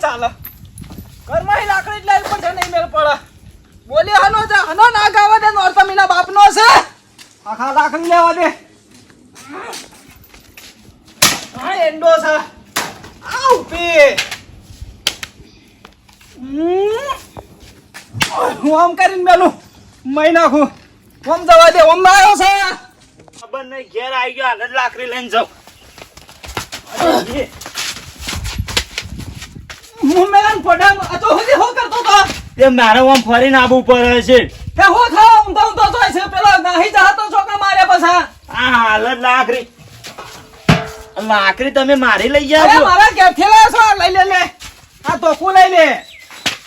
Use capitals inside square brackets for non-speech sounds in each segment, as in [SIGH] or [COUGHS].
ચાલે. ઘરમાં લાકડી લાવી પડશે નહીં મેળ પડે. બોલી હનો છે હનો ના ગાવે દે નોરતા બાપનો છે. આખા લાકડી લેવા દે. હા એન્ડો છે. આવ પે. હું આમ કરીને મેલું. મહી નાખું. ઓમ જવા દે. ઓમ આવ્યો છે. ખબર નહીં ઘેર આવી ગયો હાલ લાકડી લઈને જાઉં. [COUGHS] હું મેલાન પડામ તો હજી હો કરતો તો. તે મારે આમ ફરીને આવવું પડે છે. તે હો થા ઊંધો તો જોઈ છે. પેલો નાહી જતો છોકરા મારે પાછા. આ હાલ લાકરી લાકડી. લાકડી તમે મારી લઈ છો? મારા ઘેરથી લાવ્યો છો? લઈ લે લે. આ તોકું લઈ લે.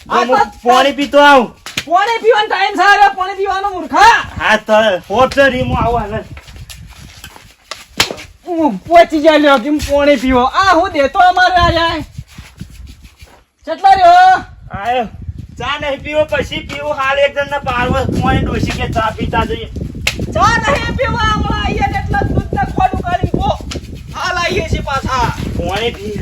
તો પાણી પીતો આવું. પાણી પીવાનો ટાઈમ છે. અરે પાણી પીવાનો મૂર્ખા. હા તો છે રીમો આવું હાલ જ. હું પહોંચી જાય લ્યો કેમ પાણી પીવો. આ હું દેતો અમારે આ જાય. કેટલા રહ્યો આયો. ચા નહીં પીવો પછી પીવું. હાલ એક જણ પારવો પાણી ડોસી કે ચા પીતા જઈએ? ચા નહીં પીવો આમળા આઈએ એટલે દૂધ ને ખોડું કરી પો હાલ આઈએ છે પાછા. પાણી પી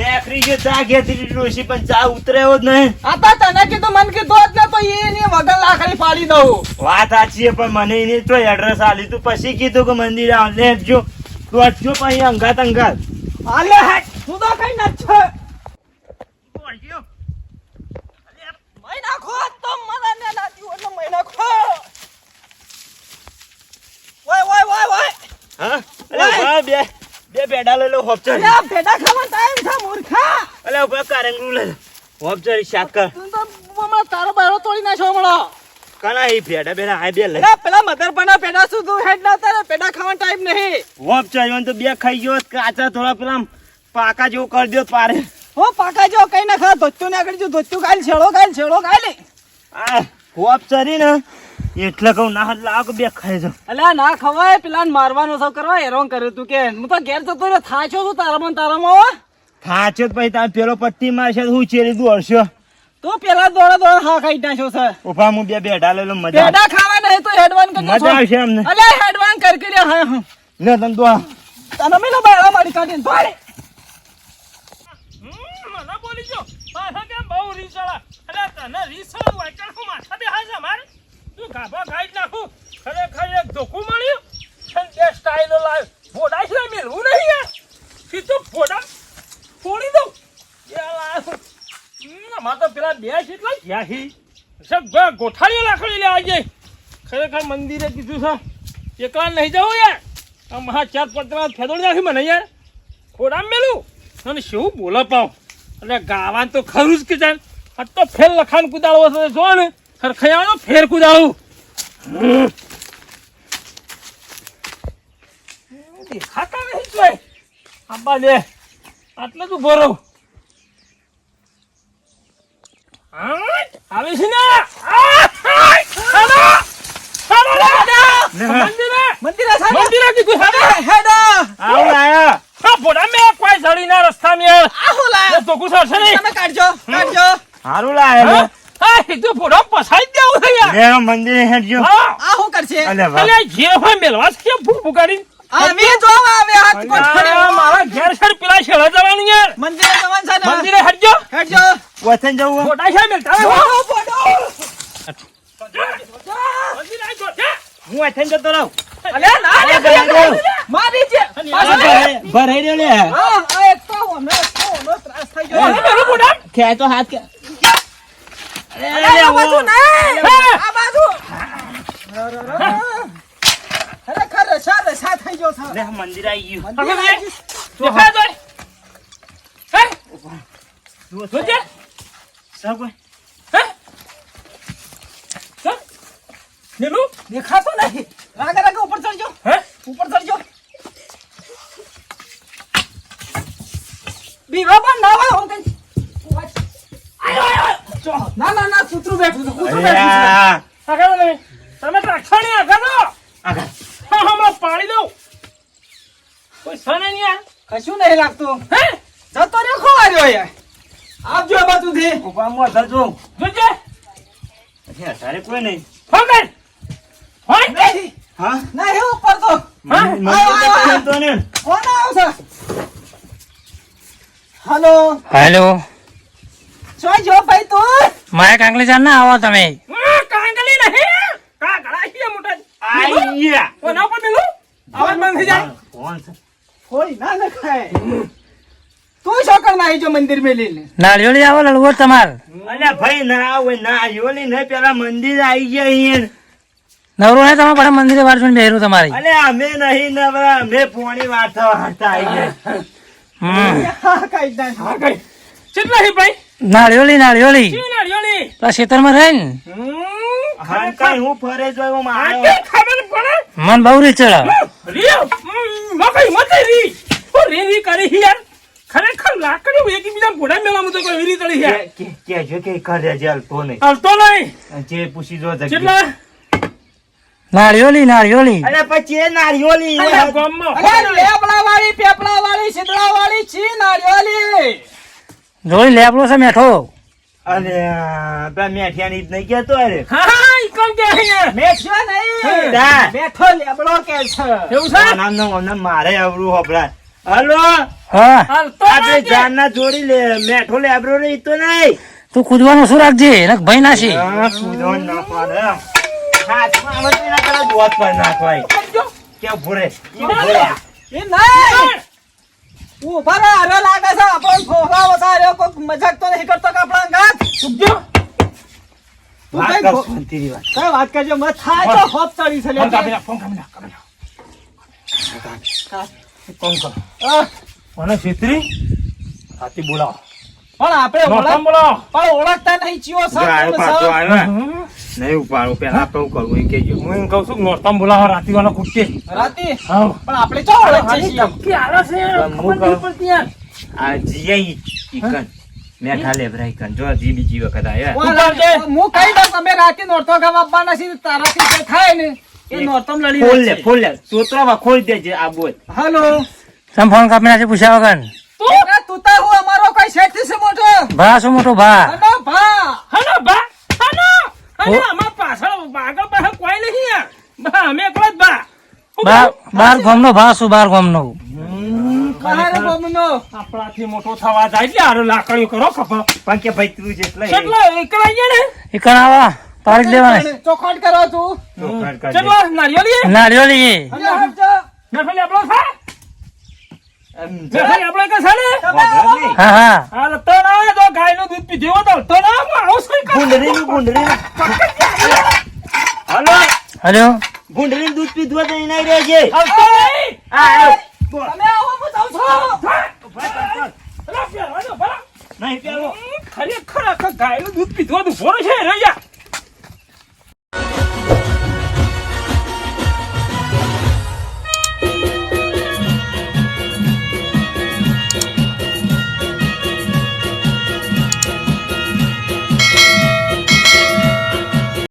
નેકરી કે ચા ઘેરથી ડોસી પણ ચા ઉતરેવો જ નહીં. આ તો તને કીધું મન કીધું જ ને તો એની વગર લાકડી પાડી દઉં. વાત સાચી છે પણ મને એની તો એડ્રેસ આલી તું. પછી કીધું કે મંદિરે આવ લેજો તું અટજો પછી અંગાત અંગાત. હાલે હાટ તું તો કઈ નચ્છ મહી નાખો તો મને ને લાગ્યું એટલે મહી નાખો ઓય ઓય ઓય ઓય હા અલે ઊભા બે બે પેડા લઈ લો હોપચર અલ્યા ભેડા ખાવા ટાઈમ છે મૂર્ખા. અલે ઊભા કારેંગનું લઈ લો. હોપ શાક કર. તું તો મમા તારો બારો તોડી નાખ્યો હમણાં. કના એ પેડા બેડા આ બે લઈ. અલ્યા પેલા મધરપણા પેડા શું તું હેડ ના તારે? પેડા ખાવા ટાઈમ નહીં. હોપ ચડ્યો તો બે ખાઈ ગયો કાચા થોડા પેલા પાકા જેવું કરી દો પારે હો પાકા જો કઈ ના ખા ધોત્યું ને આગળ જો ધોત્યું ગાલ છેડો ગાલ છેડો ગાલ આ હોપચરી ને એટલે કહું ના લાગ બે ખાઈ જાઉં. અલ્યા ના ખવાય. પેલા મારવાનો સૌ કરવા હેરાન કર્યું તું કે હું તો ઘેર જતો રહ્યો. થાચો છું તારામાં તારામાં. થાચો તો પછી તાર પેલો પટ્ટી મારશે હું ચેરી દોડશો? તો પેલા દોડા દોડા હા ખાઈ નાખ્યો છે. ઊભા હું બે બેડા લેલો મજા બેડા ખાવા નહીં તો હેડવાન કરી મજા આવશે અમને અલે હેડવાન કર કરી હા હા. ને તન તો તને મેલો બેડા મારી કાઢીને ભાડે મને બોલી જો પાછા કેમ બહુ રીસળા? અલે તને રીસળ વાંચણ હું ગાભા જ નાખું. ખરેખર એક ધોકું મળ્યું અને બે સ્ટાઈલો લાવ ફોડા છે મેળવું નહીં યાર. સીધું ફોડા ફોડી દઉં. આમાં તો પેલા બે છે એટલા. જ્યાંથી સગા ગોઠાળીઓ લાકડી લેવા જાય ખરેખર મંદિરે કીધું છે એકલા નહીં જવું યાર. આ મહા ચાર પતરા ફેદોડી નાખી મને યાર. ખોડામ મેલું અને શું બોલો પાવ. અને ગાવાનું તો ખરું જ કે જાણ. આ તો ફેર લખાણ કુદાળવો હશે જો ને. ખરખૈયાનો ફેર કુદાળું. હમ. દેખાતા નહીં જોઈ આંબા લે આટલે રહો. હા, આવે છે ને? રસ્તા મેં તો ગુસ્સો નહીં કાઢજો કાઢજો. હારું લાયા હા? હા, એ તો ભોળા પસાઈ લે મંદિરે હેડજો. આ શું કરશે? અલે અલે જે હોય મેલવા છે ભૂખ ફૂટ ફૂકાડી આવે જો આવે હાથ અરે, કોઠડી મારા ઘેર સર પેલા શેળા જવાનું યાર. મંદિરે જવાનું છે ને? મંદિરે હટજો હેડજો. વતન જવું ફોટા છે મેલતા આવજો, જા. હું. વતન જતો રહું. અલે ના રે, મારી જે પાછો ભરાઈ રહ્યો લે. હા, એક તો હમણાં તો હમણાં ત્રાસ થઈ ગયો. અરે, મેલું હાથ કે અલે, આ બાજુ નહીં. હા. આ બાજુ. ખરેખર રસા રસા થઈ ગયો છે. લે મંદિર આવી ગયું મંદિર હવે આવી ગયું. દેખાય તોય? હે? જોજે. સબ હે? ચાલ. મેલું? દેખાતો નહીં રાગે રાગે ઉપર ચડજો હે? ઉપર ચડજો બીવા પણ ના હોય આમ કઈ. આયો, આયો. ચો. ના ના ના કૂતરું બેઠું છે કૂતરું બેઠું છે આ આગળ વળો તમે. તમે ટ્રાક્ટરની આગળ રહો. આગળ. હા, હમણાં પાડી દઉં કોઈ છે નહીં યાર કશું નહીં લાગતું. હે? જતો રહ્યો ખોવાર્યો યાર આપજો બાજુથી. ઊભા માં થજો જોજે. અરે તારે કોઈ નહીં. ફોન કર ફોન કર નહીં હા ઉપર તો. ને કોણ આવશે હલો. હેલો. જો ભાઈ તું. મારે કાંકલી જાન ના આવો તમે. કાંગલી નહીં. hier મોટા આઈયા કોના મેલું? અવાજ બંધ થઈ જાય. કોણ છે? કોઈ ના નખાય. તું શું કર નાહી જો મંદિર में લઈને નાળિયો આવો લડવો તમાર. અલ્યા ભાઈ ના હોય ના ને પેલા મંદિર આવી ગયા અહીંયા. નવરો ને તમે પડે મંદિરે વાર જોઈને બેહરું તમારી. અલે અમે નહીં નવરા અમે પોણી વાતો હતા આવી ગયા. હમ. હા કઈ ના. હા કઈ. કેટલા હી ભાઈ? નાળિયો લઈ નાળિયો નાળિયોલી પેલા ખેતરમાં રહે ને. હા કઈ હું ફરે જો એવો આ મારો કે ખબર પડે. મન બહુ રિયો મકઈ મતે રી. ઓ રે રી કરી હી યાર. ખરેખર લાકડી હું એકબીજા ઘોડા મેળામાં તો કોઈ રી તળી યાર. કે કે જો કે કરે જલ તો નહીં. હાલતો નહીં. જે પૂછી જો કેટલા? નાળિયો લઈ અરે પછી એ નારિયોલી અલ્યા ગામમાં. અરે લેબડા વાળી પેપડા વાળી સિદડા વાળી છી નાળિયેરી જોઈ લેબડો છે મેઠો. અરે બે મેઠિયાની જ નહીં કેતો અરે હા હા ઈ કોણ કે બેઠો નહીં. બેઠો લેબડો કે છે. એવું છે? નામ નો નામ મારે આવડું હોભળાય. હલો. હા. આપણે નહીં? જાનના જોડી લે મેઠો લેબરો રે ઈ તો નહીં. તું કૂદવાનો શું રાખજે? ને ભય નાસી હા, કૂદો ન નાખવાનો. હાથમાં આવે તો એના પેલા દોત પર નાખવાય. કે ભૂરે, ઈ ભૂરે. એ નહીં ઊભા રહે અરે લાગે છે. આપણો ફોફા વસાર્યો કોઈ મજાક તો નહીં કરતો કે આપણા ગાત સુખજો તું વાત કઈ કર ભો- શાંતિથી વાત. કઈ વાત કરજો? મત થાય તો હોપ ચડી છે લે નાખ, ફોન કાપી નાખ, કાપી નાખ. એક કામ કરો. આહ, મને છેતરી? હાથી બોલાવો. પણ આપણે ઓળખ બોલાવો? પણ ઓળખતા નહીં ચિયો નહીં ઉપાડો પેલા આપણે હું કરું એમ કેજો હું એમ કહું છું કે બોલાવો રાતી રાતીવાળા કુટકે રાતી? હા. પણ આપણે ચો ઓળખ ધમકી આવે છે. હું કહું. આ જીઆઈ ઈ- ઈ કન. મેઠા કન. જો હજી બીજી વખત આયા. હું? કહી દઉં તમે રાતે નોરતો ગામ આપવાના છે તારાથી થાય ને એ નોરતમ લડી ખોલ લે ખોલ લે. સોતરામાં ખોલ દેજે આ બોલ. હાલો. તમે ફોન કાપી પૂછ્યા વગર? તું? તો હું અમારો કઈ શેઠ છે મોટો. ભા શું મોટો ભા? અરે ઓ. પાછળ આગળ પાછળ કોઈ નહીં યાર. બા અમે એકલા જ બા. બાર ગામનો ભા બાર ગામનો. બહાર બોમનો આપણાથી મોટો થવા જાય એટલે હારો લાકડીઓ કરો ખબર? પણ કે ભાઈ તું જેટલા એ કેટલા એકલા ને? એ કણ આવા તારીખ કરો તું. ચોખડ કરજે. કેટલા નારિયેળી નાળિયો લઈએ. અને હટજો. મેફલી આપણો છે? એમ કે છે ને તમે વાંધો આવો. નહીં. હા હા. તો ના તો ગાયનું દૂધ પીધું તો તો ના કર ગુંડરીનું ગુંડરીનું. હલો. હલો. ગુંડરીનું દૂધ પીધવા તો એના રહે છે નહીં. આ તમે આવો હું જાઉં છું. અલા, પહેરવા નહીં પેલો. ખરેખર આખા ગાયનું દૂધ પીધવાનું ભોળું છે રે યાર